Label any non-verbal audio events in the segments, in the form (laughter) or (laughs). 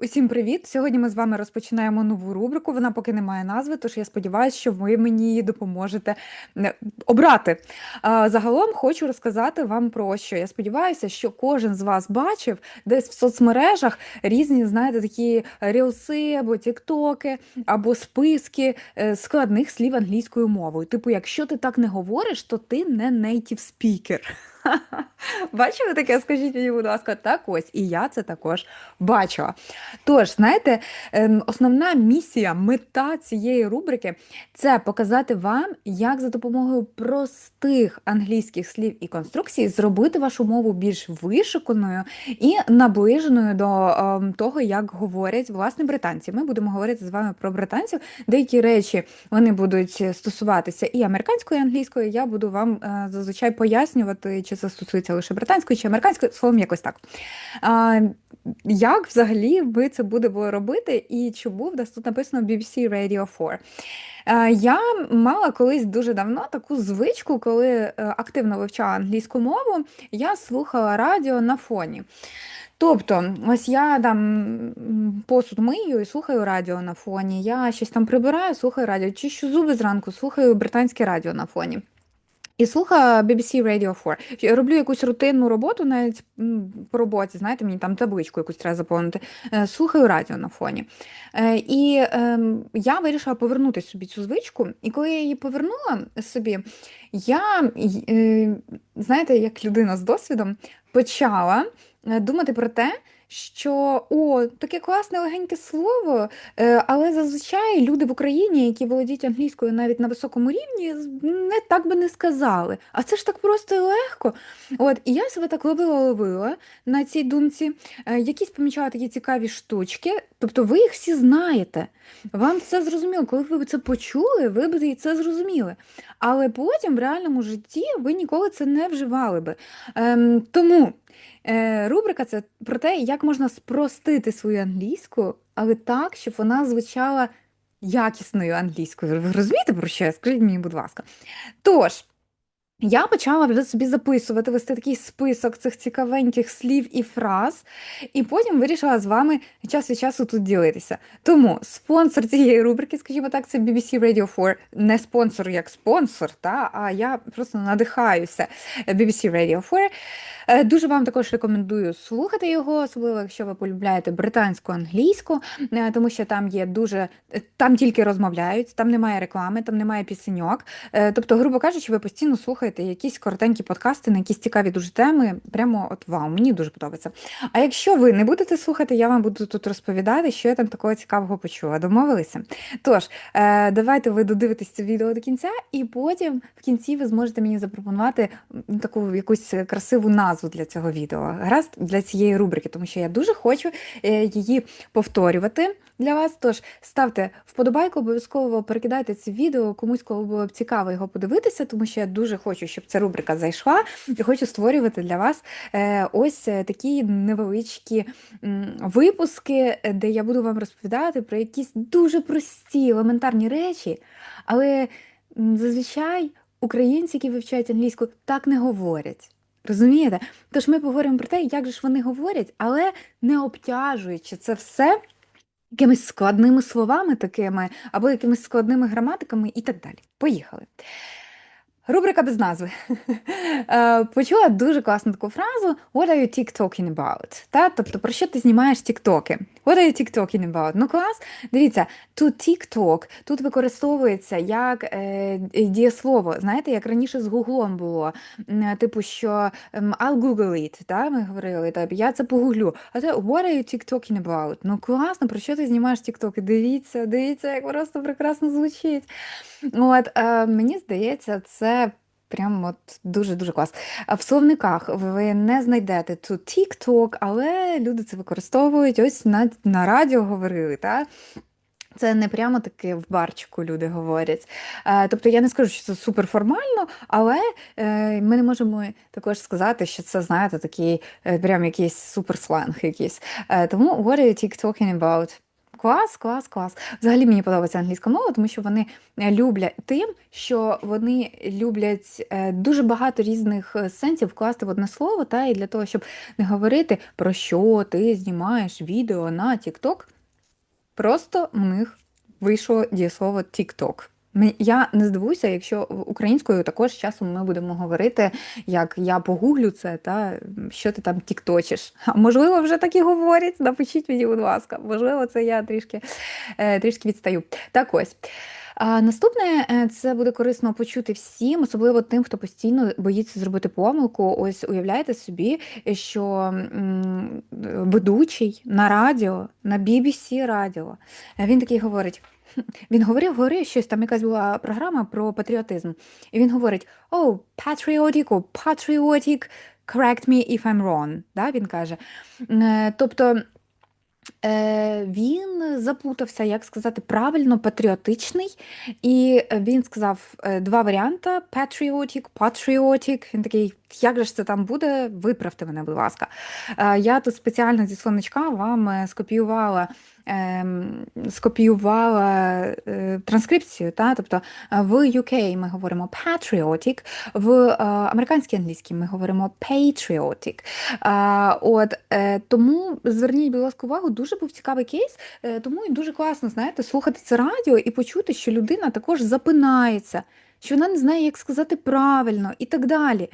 Усім привіт! Сьогодні ми з вами розпочинаємо нову рубрику. Вона поки не має назви, тож я сподіваюся, що ви мені допоможете е, обрати. Загалом хочу розказати вам про що. Я сподіваюся, що кожен з вас бачив десь в соцмережах різні, знаєте, такі рілси або тіктоки, або списки е, складних слів англійською мовою. Типу, якщо ти так не говориш, то ти не native speaker. Бачили таке? Скажіть мені, будь ласка, так ось, і я це також бачила. Тож, знаєте, ем, основна місія, мета цієї рубрики це показати вам, як за допомогою простих англійських слів і конструкцій зробити вашу мову більш вишуканою і наближеною до ем, того, як говорять власне британці. Ми будемо говорити з вами про британців. Деякі речі вони будуть стосуватися і американської, і англійської. Я буду вам е, зазвичай пояснювати чи це стосується лише британської чи американської, словом, якось так. А, Як взагалі ви це будете робити, і чому в нас тут написано BBC Radio 4? Я мала колись дуже давно таку звичку, коли е, активно вивчала англійську мову, я слухала радіо на фоні. Тобто, ось я там посуд мию і слухаю радіо на фоні, я щось там прибираю, слухаю радіо, чищу зуби зранку, слухаю британське радіо на фоні. І слухаю BBC Radio 4. Я роблю якусь рутинну роботу, навіть по роботі, знаєте, мені там табличку якусь треба заповнити. Е, слухаю радіо на фоні. Е, і ем, я вирішила повернути собі цю звичку. І коли я її повернула собі, я, е, знаєте, як людина з досвідом почала думати про те, що о, таке класне легеньке слово, е, але зазвичай люди в Україні, які володіють англійською навіть на високому рівні, не так би не сказали. А це ж так просто і легко. От, І я себе так ловила-ловила на цій думці, е, якісь помічала такі цікаві штучки, тобто ви їх всі знаєте. Вам це зрозуміло, коли ви це почули, ви б це зрозуміли. Але потім в реальному житті ви ніколи це не вживали би. Ем, Тому. Е, Рубрика це про те, як можна спростити свою англійську, але так, щоб вона звучала якісною англійською. Ви розумієте, про що? Скажіть мені, будь ласка. Тож. Я почала вже собі записувати, вести такий список цих цікавеньких слів і фраз, і потім вирішила з вами час від часу тут ділитися. Тому спонсор цієї рубрики, скажімо так, це BBC Radio 4. Не спонсор як спонсор, та, а я просто надихаюся BBC Radio 4. Е, дуже вам також рекомендую слухати його, особливо якщо ви полюбляєте британську англійську, е, тому що там є дуже там тільки розмовляють, там немає реклами, там немає пісеньок. Е, тобто, грубо кажучи, ви постійно слухаєте якісь коротенькі подкасти на якісь цікаві дуже теми. Прямо от вау, мені дуже подобається. А якщо ви не будете слухати, я вам буду тут розповідати, що я там такого цікавого почула. Домовилися? Тож, давайте ви додивитесь це відео до кінця, і потім в кінці ви зможете мені запропонувати таку якусь красиву назву назву для цього відео, гаразд для цієї рубрики, тому що я дуже хочу е, її повторювати для вас. Тож ставте вподобайку, обов'язково перекидайте це відео комусь, кого було б цікаво його подивитися, тому що я дуже хочу, щоб ця рубрика зайшла, і хочу створювати для вас е, ось е, такі невеличкі випуски, де я буду вам розповідати про якісь дуже прості, елементарні речі, але зазвичай. Українці, які вивчають англійську, так не говорять. Розумієте? Тож ми поговоримо про те, як же ж вони говорять, але не обтяжуючи це все якимись складними словами такими, або якимись складними граматиками і так далі. Поїхали. Рубрика без назви. (laughs) Е, почула дуже класну таку фразу What are you TikToking about? Та? Тобто, про що ти знімаєш тіктоки? What are you TikToking about? Ну, клас. Дивіться, тут TikTok тут використовується як е, дієслово. Знаєте, як раніше з Гуглом було. Типу, що ем, I'll Google it, та? ми говорили, та, я це погуглю. А це What are you TikToking about? Ну, класно, про що ти знімаєш тіктоки? Дивіться, дивіться, як просто прекрасно звучить. От, е, Мені здається, це прям от дуже-дуже клас. А в словниках ви не знайдете тут TikTok, але люди це використовують. Ось на на радіо говорили. Та? Це не прямо таки в барчику люди говорять. Е, тобто я не скажу, що це суперформально, але е, ми не можемо також сказати, що це, знаєте, такий е, прям якийсь суперсленг якийсь. Тому what are you talking about? Клас, клас, клас. Взагалі мені подобається англійська мова, тому що вони е, люблять тим, що вони люблять е, дуже багато різних е, сенсів вкласти в одне слово, та і для того, щоб не говорити про що ти знімаєш відео на TikTok, просто в них вийшло дієслово TikTok. Я не здивуюся, якщо українською також часом ми будемо говорити, як я погуглю це, та що ти там тікточиш. (laughs) А можливо, вже так і говорять. Напишіть мені, будь ласка, можливо, це я трішки е, трішки відстаю. Так ось. А Наступне е, це буде корисно почути всім, особливо тим, хто постійно боїться зробити помилку. Ось уявляєте собі, що ведучий на радіо, на BBC радіо, він такий говорить. Він говорив, говорив щось, там якась була програма про патріотизм. І він говорить: Oh, patriotic or patriotic, correct me if I'm wrong. Да, Він каже. Е, тобто е, він заплутався, як сказати, правильно патріотичний, і він сказав е, два варіанти: patriotic, patriotic. Він такий, як же ж це там буде? Виправте мене, будь ласка. Я тут спеціально зі словничка вам скопіювала Ем, скопіювала е, транскрипцію. Та? Тобто е, в UK ми говоримо patriotic, в е, американській англійській ми говоримо patriotic. От, Тому зверніть, будь ласка, увагу, дуже був цікавий кейс, тому і дуже класно знаєте, слухати це радіо і почути, що людина також запинається, що вона не знає, як сказати правильно і так далі.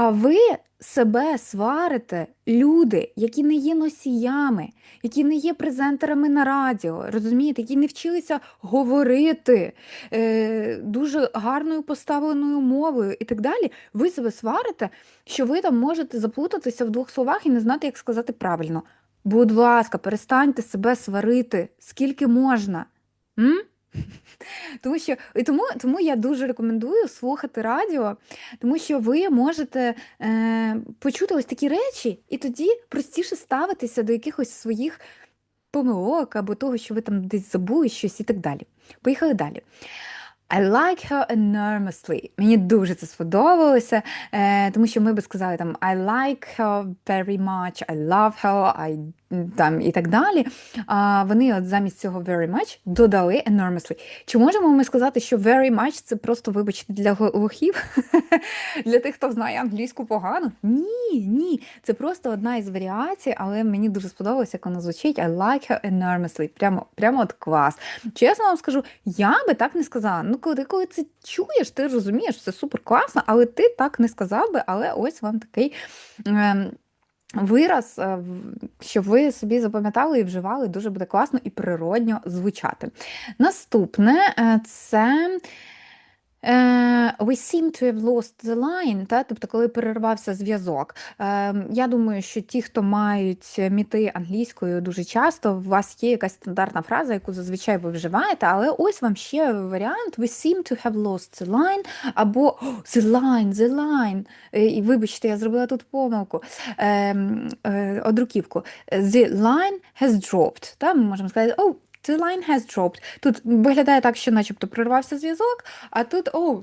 А ви себе сварите, люди, які не є носіями, які не є презентерами на радіо, розумієте, які не вчилися говорити е, дуже гарною поставленою мовою і так далі. Ви себе сварите, що ви там можете заплутатися в двох словах і не знати, як сказати правильно. Будь ласка, перестаньте себе сварити, скільки можна. М? Тому що і тому тому я дуже рекомендую слухати радіо, тому що ви можете е, почути ось такі речі, і тоді простіше ставитися до якихось своїх помилок або того, що ви там десь забули щось і так далі. Поїхали далі. I like her enormously. Мені дуже це сподобалося, е, тому що ми би сказали там I like her very much, I love her, I там і так далі. А Вони от замість цього very much додали enormously. Чи можемо ми сказати, що very much це просто, вибачте, для глухів? (laughs) Для тих, хто знає англійську погано? Ні, ні. Це просто одна із варіацій, але мені дуже сподобалося, як вона звучить. I like her enormously. Прямо прямо от клас. Чесно вам скажу, я би так не сказала. Ну, коли коли це чуєш, ти розумієш, це супер класно, але ти так не сказав би, але ось вам такий. Ем, Вираз, е, щоб ви собі запам'ятали і вживали, дуже буде класно і природньо звучати. Наступне е, це Uh, we seem to have lost the line, та? тобто, коли перервався зв'язок. Uh, я думаю, що ті, хто мають міти англійською дуже часто, у вас є якась стандартна фраза, яку зазвичай ви вживаєте, але ось вам ще варіант: We seem to have lost the line, або the line, the line. І вибачте, я зробила тут помилку. Uh, uh, одруківку. The line has dropped. Та? Ми можемо сказати, oh, The line has dropped. Тут виглядає так, що начебто прервався зв'язок, а тут о,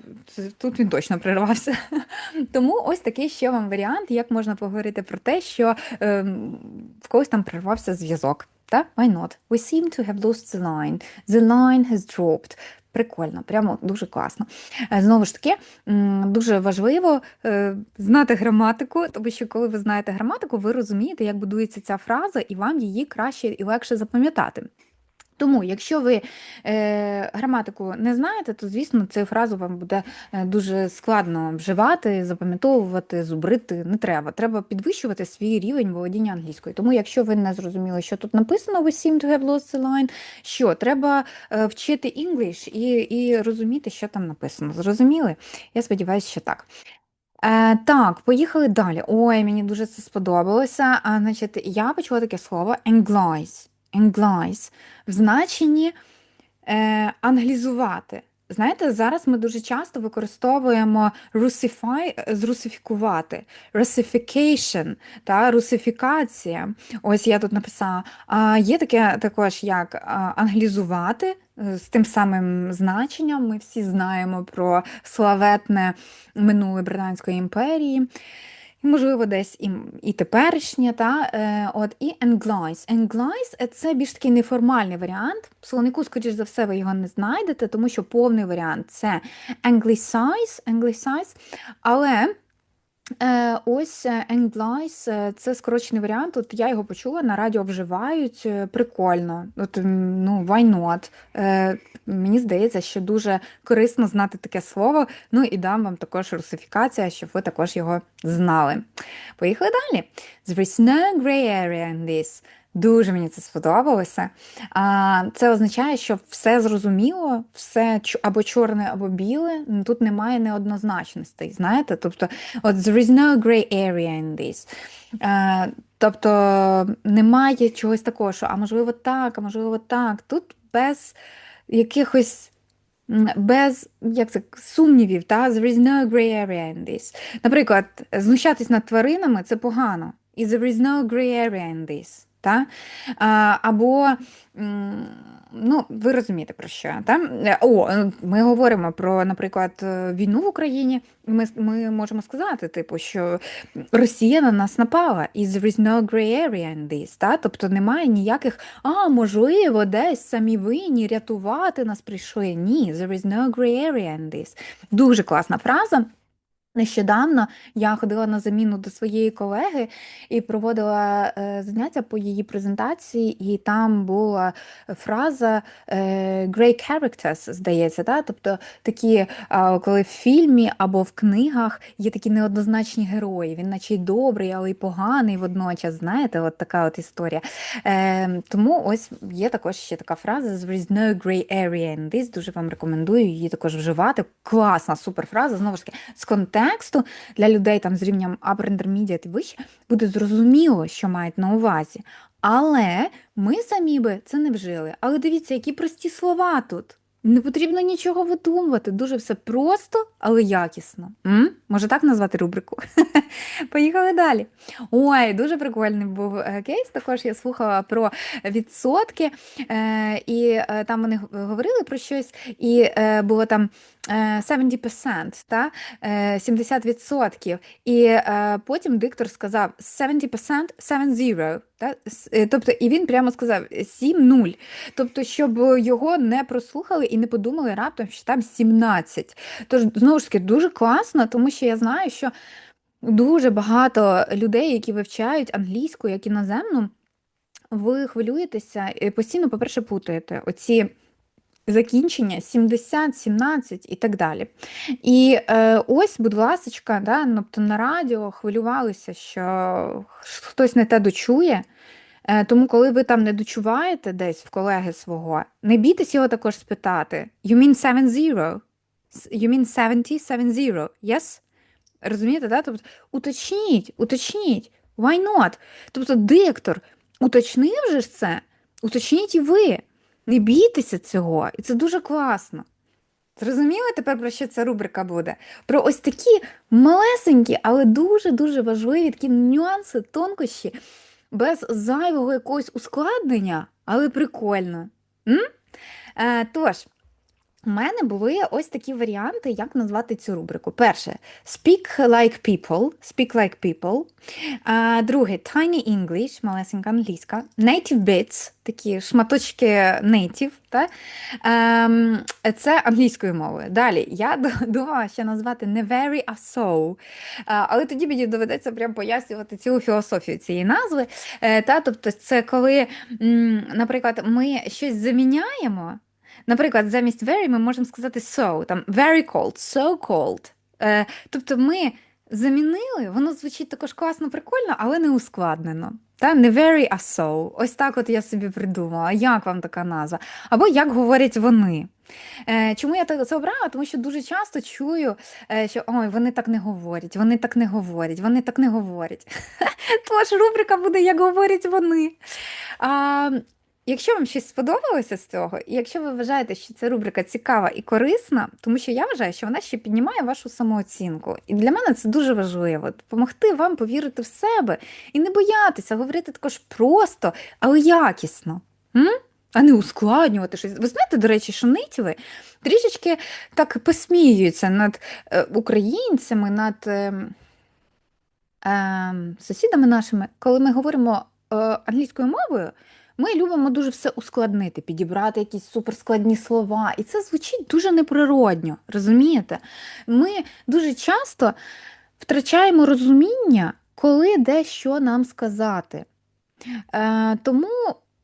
тут він точно прервався. (laughs) Тому ось такий ще вам варіант, як можна поговорити про те, що е, в когось там прервався зв'язок. Та? Why not? We seem to have lost the line. The line has dropped. Прикольно, прямо дуже класно. Е, знову ж таки, дуже важливо е, знати граматику, тому що коли ви знаєте граматику, ви розумієте, як будується ця фраза, і вам її краще і легше запам'ятати. Тому, якщо ви е, граматику не знаєте, то, звісно, цю фразу вам буде е, дуже складно вживати, запам'ятовувати, зубрити не треба. Треба підвищувати свій рівень володіння англійською. Тому, якщо ви не зрозуміли, що тут написано, we seem to have lost the line, що треба е, вчити English і і розуміти, що там написано. Зрозуміли? Я сподіваюся, що так. Е, Так, поїхали далі. Ой, мені дуже це сподобалося. А, значить, Я почула таке слово anglize. Anglize в значенні е, англізувати. Знаєте, зараз ми дуже часто використовуємо rusify, зрусифікувати, russification, та русифікація. Ось я тут написала. А Є таке також, як англізувати е, з тим самим значенням. Ми всі знаємо про славетне минуле Британської імперії. Можливо, десь і, і теперішнє, та, е, от, і anglize. Anglize – це більш такий неформальний варіант. В словнику, скоріш за все, ви його не знайдете, тому що повний варіант це anglicize, anglicize, але Е, ось е, Anglice, е, це скорочений варіант. От я його почула, на радіо вживають. е, Прикольно. От, ну, why not? Е, мені здається, що дуже корисно знати таке слово. Ну і дам вам також русифікація, щоб ви також його знали. Поїхали далі. There is no gray area in this. Дуже мені це сподобалося. А, Це означає, що все зрозуміло, все або чорне, або біле. Тут немає неоднозначностей. Знаєте? Тобто, от there is no gray area in this. Е, тобто немає чогось такого, що а можливо так, а можливо так. Тут без якихось. Без як це, сумнівів, та? There is no gray area in this. Наприклад, знущатись над тваринами це погано. І there is no gray area in this. Та? Або, ну, ви розумієте про що. Та? О, е, ми говоримо про, наприклад, е, війну в Україні. Ми, ми можемо сказати, типу, що Росія на нас напала, і there is no gray area in this. Та? Тобто немає ніяких, а, можливо, десь самі винні рятувати нас прийшли. Ні, there is no gray area in this. Дуже класна фраза. Нещодавно я ходила на заміну до своєї колеги і проводила е, заняття по її презентації, і там була фраза е, «great characters», здається, да? тобто такі, а, коли в фільмі або в книгах є такі неоднозначні герої, він наче й добрий, але й поганий водночас, знаєте, от така от історія. Е, тому ось є також ще така фраза «there is no gray area in this», дуже вам рекомендую її також вживати. Класна, супер фраза, знову ж таки, з контексту для людей там з рівнем upper intermediate і вище буде зрозуміло, що мають на увазі. Але ми самі би це не вжили. Але дивіться, які прості слова тут. Не потрібно нічого видумувати. Дуже все просто, але якісно. М? Може так назвати рубрику? (laughs) Поїхали далі. Ой, дуже прикольний був е, кейс. Також я слухала про відсотки, е, і е, там вони говорили про щось, і було там 70%, та? е, 70%. І потім диктор сказав 70%, 7-0. Та? Е, Тобто, і він прямо сказав 7-0. Тобто, щоб його не прослухали і не подумали раптом, що там 17. Тож, знову ж таки, дуже класно, тому що я знаю, що дуже багато людей, які вивчають англійську як іноземну, ви хвилюєтеся постійно, по-перше, путаєте оці закінчення 70, 17 і так далі. І е, ось, будь ласочка, да, тобто на радіо хвилювалися, що хтось не те дочує. Е, Тому, коли ви там не дочуваєте десь в колеги свого, не бійтесь його також спитати. You mean 7-0? You mean 70, 7-0? Yes? Розумієте, да? Тобто, уточніть, уточніть. Why not? Тобто, диктор уточнив же це, уточніть і ви. Не бійтеся цього, і це дуже класно. Зрозуміли тепер, про що ця рубрика буде? Про ось такі малесенькі, але дуже-дуже важливі такі нюанси, тонкощі, без зайвого якогось ускладнення, але прикольно. М? Е, тож, у мене були ось такі варіанти, як назвати цю рубрику. Перше, speak like people, speak like people. А, друге, tiny English, малесенька англійська. Native bits, такі шматочки native. Та? Ем, це англійською мовою. Далі, я (laughs) думала ще назвати не very, а so. А, але тоді мені доведеться прям пояснювати цілу філософію цієї назви. Е, та? Тобто, це коли, наприклад, ми щось заміняємо. Наприклад, замість very ми можемо сказати so, там very cold, so cold. Е, тобто ми замінили, воно звучить також класно, прикольно, але не ускладнено. Та? Не very, а so. Ось так от я собі придумала. Як вам така назва? Або як говорять вони. Е, чому я це обрала? Тому що дуже часто чую, е, що ой, вони так не говорять, вони так не говорять, вони так не говорять. (laughs) Тож рубрика буде, як говорять вони. А, Якщо вам щось сподобалося з цього, і якщо ви вважаєте, що ця рубрика цікава і корисна, тому що я вважаю, що вона ще піднімає вашу самооцінку. І для мене це дуже важливо допомогти вам повірити в себе і не боятися говорити також просто, але якісно. М? А не ускладнювати щось. Ви знаєте, до речі, що нитіви трішечки так посміюються над е, українцями, над. ем, ем, сусідами нашими, коли ми говоримо е, англійською мовою, ми любимо дуже все ускладнити, підібрати якісь суперскладні слова. І це звучить дуже неприродньо, розумієте? Ми дуже часто втрачаємо розуміння, коли де що нам сказати. Е, тому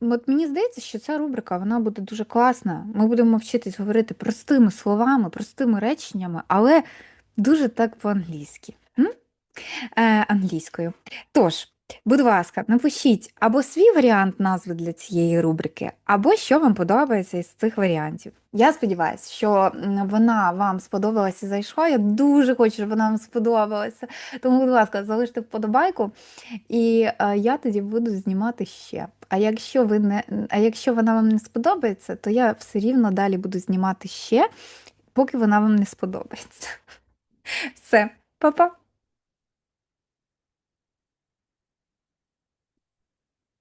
от мені здається, що ця рубрика вона буде дуже класна. Ми будемо вчитись говорити простими словами, простими реченнями, але дуже так по-англійськи. Е, англійською. Тож, будь ласка, напишіть або свій варіант назви для цієї рубрики, або що вам подобається із цих варіантів. Я сподіваюся, що вона вам сподобалася і зайшла. Я дуже хочу, щоб вона вам сподобалася. Тому, будь ласка, залиште вподобайку, і е, я тоді буду знімати ще. А якщо ви не, а якщо вона вам не сподобається, то я все рівно далі буду знімати ще, поки вона вам не сподобається. (laughs) Все, па-па!